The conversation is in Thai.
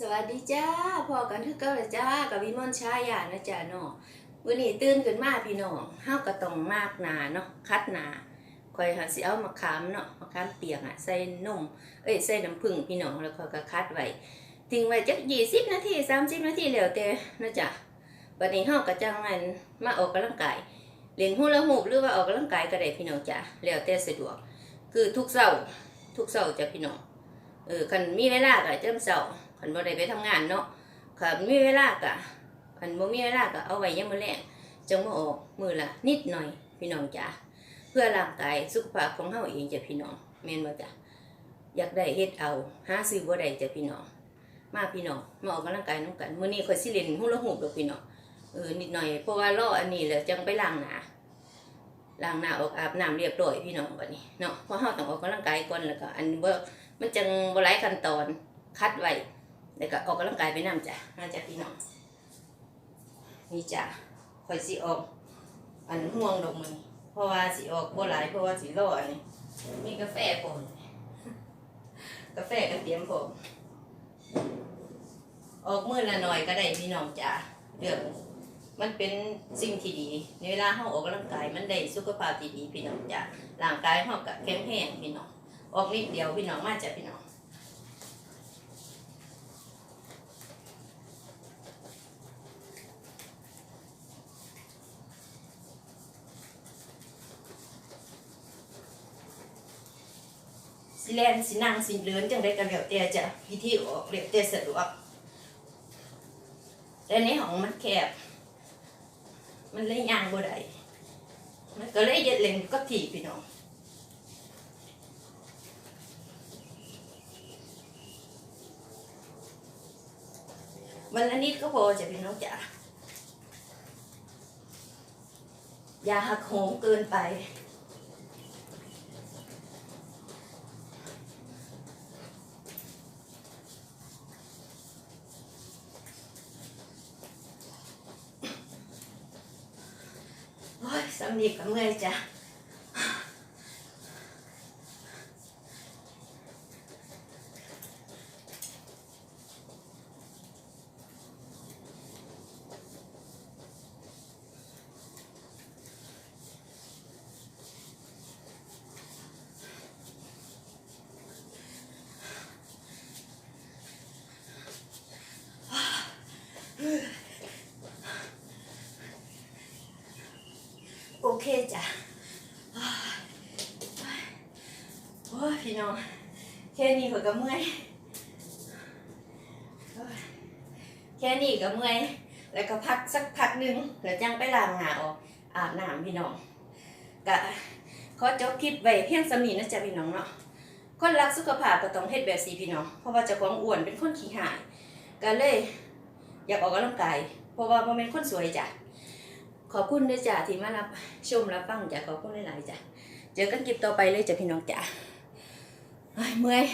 สวัสดีจ้าพอกันคือเก่าและจ้ากับวิมลชายานะจ้าเนาะมื้อนี้ตื่นขึ้นมาพี่น้องเฮาก็ต้องมากหนาเนาะคัดหนาคอยหาสิเอามะขามเนาะมะขามเปียกอะใส่นมเอ้ยใส่น้ำผึ้งพี่น้องแล้วก็ก็คัดไว้ทิ้งไว้จัก20นาที30นาทีแล้วแต่นะจ้ะบัดนี้เฮาก็จังมันมาออกกำลังกายเล่นฮูลาฮูหรือว่าออกกำลังกายก็ได้พี่น้องจ้ะแล้วแต่สะดวก คือทุกเช้าทุกเช้าจ้ะพี่น้องเออคันมีเวลาก็จำเช้า คันบ่ได้ไปทำงานเนาะคันมีเวลากะคันบ่มีเวลาก็เอาไว้ยามมื้อแลงจังมาออกมือละนิดหน่อยพี่น้องจ๋าเพื่อร่างกายสุขภาพของเฮาเองจ้ะพี่น้องแม่นบ่จ้ะอยากได้เฮ็ดเอาหาซื้อบ่ได้จ้ะพี่น้องมาพี่น้องมาออกกำลังกายนํกันมื้อนี้ข่อยสิเล่นฮูลาฮูปดอกพี่น้องเออนิดหน่อยเพราะว่ารออันนี้แล้วจังไปล้างหน้าล้างหน้าออกอาบน้ำเรียบร้อยพี่น้องบัดนี้เนาะเพราะเฮาต้องออกกำลังกายก่อนแล้วก็อันบ่มันจังบ่หลายขั้นตอนคัดไว้ แล้วก็ออกกำลังกายไปนํจ้ะน่าจะพี่น้องนี่จ้ะคอยสิออก อันห่วงดอกมือเพราะว่าสิออกบ่หลายเพราะว่าสิรออันนี้มีกาแฟผมกาแฟก็เตรียมผมออกมือละหน่อยก็ได้พี่น้องจ้ะเรื่องมันเป็นสิ่งที่ดี ในเวลาเฮาออกกำลังกายมันได้สุขภาพที่ดีพี่น้องจ้ะร่างกายเฮาก็แข็งแรงพี่น้องออกนิดเดียวพี่น้องมาจ้ะพี่น้อง สิแลนสินั่งสิเลือนจังได้กันแล้วแต่จะพิธีออกเรียบแต่สะดวกแต่ในห้องมันแคบ มันเลยย่างบ่ได้มันก็เลยเย็ดเล่นก็ถี่พี่น้องวันละนิดก็พอจะพี่น้องจ๋าอย่าหักโหมเกินไป สำนีกับเมื่อยจ้ะ เคจ้ะโอ้พี่น้องแค่นี้ก็กเมื่อยแค่นี้ก็เมื่อย แล้วก็พักสักพักหนึงแล้วจังไปล้างหน้าออกอาบน้ำพี่น้องก็ขอจบคลิปไว้เพียงสำนีนะจ๊ะพี่น้องเนาะคนรักสุขภาพก็ต้องเฮ็ดแบบสีพี่น้อง เพราะว่าเจ้าของอ้วนเป็นคนขี้หาย ก็เลย อยากออกกำลังกาย เพราะว่าบ่เป็นคนสวยจ้ะ ขอบคุณด้วยจ้ะที่มารับชมรับฟังจ้ะขอบคุณหลายๆจ้ะเจอกันคลิปต่อไปเลยจ้ะพี่น้องจ้ะเมื่อย